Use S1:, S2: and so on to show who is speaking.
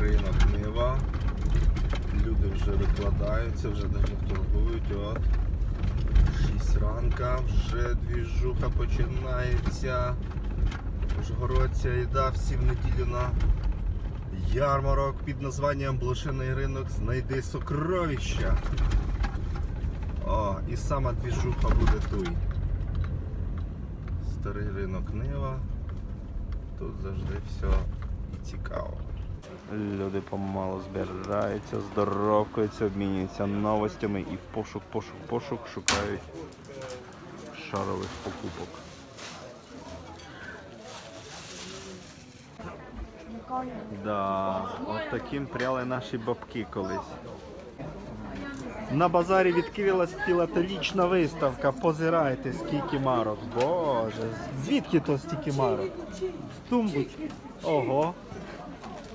S1: Ринок Нива. Люди вже викладаються, вже навіть торгують. От. 6 ранка, вже двіжуха починається. Ужгородця їда всі в неділю на ярмарок під названням Блошиний ринок знайди сокровища. О, і сама двіжуха буде тут. Старий ринок Нива. Тут завжди все цікаво. Люди помалу збираються, здоровкаються, обмінюються новостями і в пошук, пошук, пошук шукають шарових покупок. Да, от таким пряли наші бабки колись. На базарі відкрилась філателічна виставка. Позирайте, скільки марок. Боже, звідки то стільки марок? З тумбочки. Ого.